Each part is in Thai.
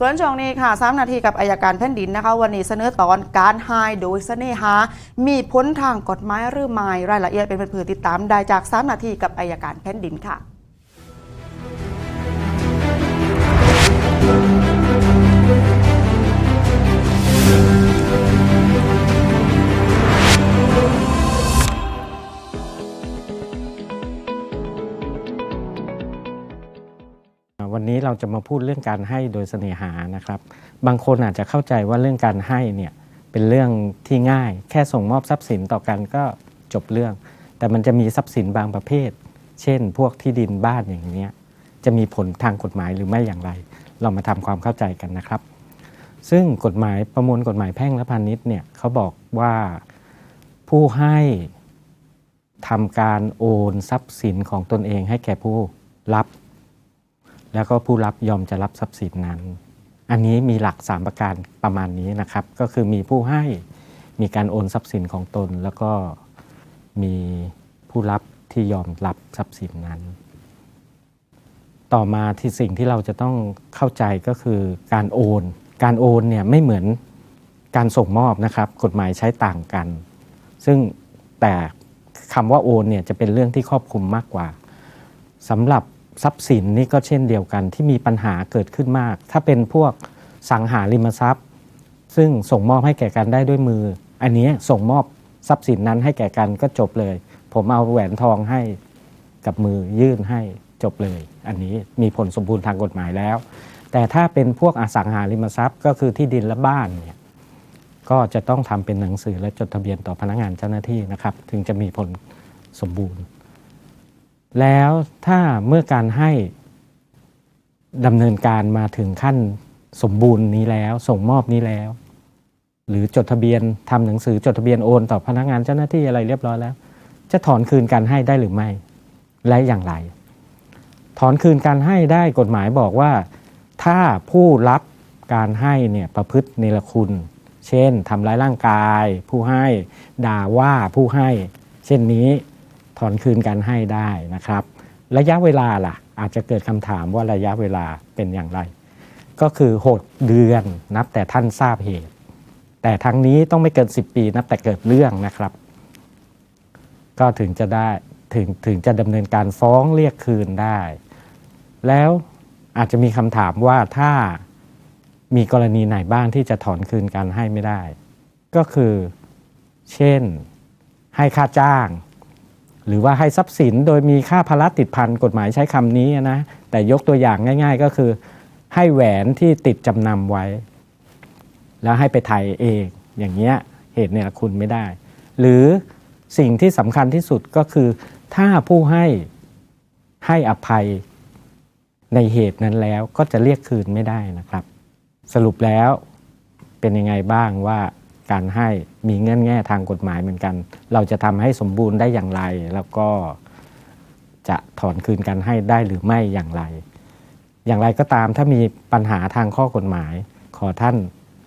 ส่วนช่วงนี้ค่ะ3นาทีกับอายการแผ่นดินนะคะ วันนี้เสนอตอนการหายโดยเสน่หา มีพ้นทางกฎหมายหรือไม่รายละเอียดเป็นเพื่อติดตามได้จาก3นาทีกับอายการแผ่นดินค่ะ วันนี้เราจะมาพูดเรื่องการให้โดยเสน่หานะครับ บางคนอาจจะเข้าใจว่าเรื่องการให้เนี่ยเป็นเรื่องที่ง่าย แค่ส่งมอบทรัพย์สินต่อกันก็จบเรื่อง แต่มันจะมีทรัพย์สินบางประเภท เช่น พวกที่ดินบ้านอย่างนี้จะมีผลทางกฎหมายหรือไม่อย่างไร เรามาทำความเข้าใจกันนะครับ ซึ่งกฎหมายประมวลกฎหมายแพ่งและพาณิชย์เนี่ยเขาบอกว่าผู้ให้ทำการโอนทรัพย์สินของตนเองให้แก่ผู้รับ แล้วก็ผู้รับยอมจะรับทรัพย์สินนั้น อันนี้มีหลัก 3 ประการประมาณนี้นะครับ ก็คือมีผู้ให้มีการโอนทรัพย์สินของตน แล้วก็มีผู้รับที่ยอมรับทรัพย์สินนั้น ต่อมาที่สิ่งที่เราจะต้องเข้าใจก็คือการโอน การโอนเนี่ยไม่เหมือนการส่งมอบนะครับ กฎหมายใช้ต่างกัน ซึ่งแต่คำว่าโอนเนี่ยจะเป็นเรื่องที่ครอบคลุมมากกว่าสำหรับ ทรัพย์สินนี่ก็เช่นเดียวกันที่มีปัญหาเกิดขึ้นมาก ถ้าเป็นพวกสังหาริมทรัพย์ ซึ่งส่งมอบให้แก่กันได้ด้วยมือ อันนี้ส่งมอบทรัพย์สินนั้นให้แก่กันก็จบเลย ผมเอาแหวนทองให้กับมือยื่นให้จบเลย อันนี้มีผลสมบูรณ์ทางกฎหมายแล้ว แต่ถ้าเป็นพวกอสังหาริมทรัพย์ก็คือที่ดินและบ้านเนี่ยก็จะต้องทำเป็นหนังสือและจดทะเบียนต่อพนักงานเจ้าหน้าที่นะครับ ถึงจะมีผลสมบูรณ์ แล้วถ้าเมื่อการให้ดำเนินการมาถึงขั้นสมบูรณ์นี้แล้ว ส่งมอบนี้แล้ว หรือจดทะเบียนทำหนังสือจดทะเบียนโอน ต่อพนักงานเจ้าหน้าที่อะไรเรียบร้อยแล้ว จะถอนคืนการให้ได้หรือไม่ และอย่างไร ถอนคืนการให้ได้กฎหมายบอกว่า ถ้าผู้รับการให้เนี่ยประพฤติเนรคุณ เช่นทำร้ายร่างกาย ผู้ให้ด่าว่าผู้ให้ เช่นนี้ ถอนคืนการให้ได้นะครับ ระยะเวลาล่ะ อาจจะเกิดคำถามว่าระยะเวลาเป็นอย่างไร ก็คือ 6 เดือนนับแต่ท่านทราบเหตุ แต่ทั้งนี้ต้องไม่เกิน 10 ปีนับแต่เกิดเรื่องนะครับ ก็ถึงจะได้ถึงถึงจะดำเนินการฟ้องเรียกคืนได้ แล้วอาจจะมีคำถามว่าถ้ามีกรณีไหนบ้างที่จะถอนคืนการให้ไม่ได้ ก็คือ เช่น ให้ค่าจ้าง หรือว่าให้ทรัพย์สินโดยมีค่าภาระติดพันกฎหมายใช้คำนี้นะ แต่ยกตัวอย่างง่าย ๆ ก็คือ ให้แหวนที่ติดจำนำไว้ แล้วให้ไปไทยเองอย่างเงี้ยเหตุเนี่ยคุณไม่ได้ หรือสิ่งที่สำคัญที่สุดก็คือ ถ้าผู้ให้ให้อภัยในเหตุนั้นแล้วก็จะเรียกคืนไม่ได้นะครับ สรุปแล้วเป็นยังไงบ้างว่า การให้มีเงื่อนแง่ทางกฎหมายเหมือนกัน เราจะทำให้สมบูรณ์ได้อย่างไร แล้วก็จะถอนคืนการให้ได้หรือไม่อย่างไร อย่างไรก็ตามถ้ามีปัญหาทางข้อกฎหมาย ขอท่าน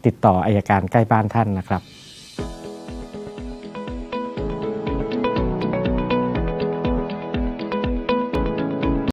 ติดต่ออายการใกล้บ้านท่านนะครับ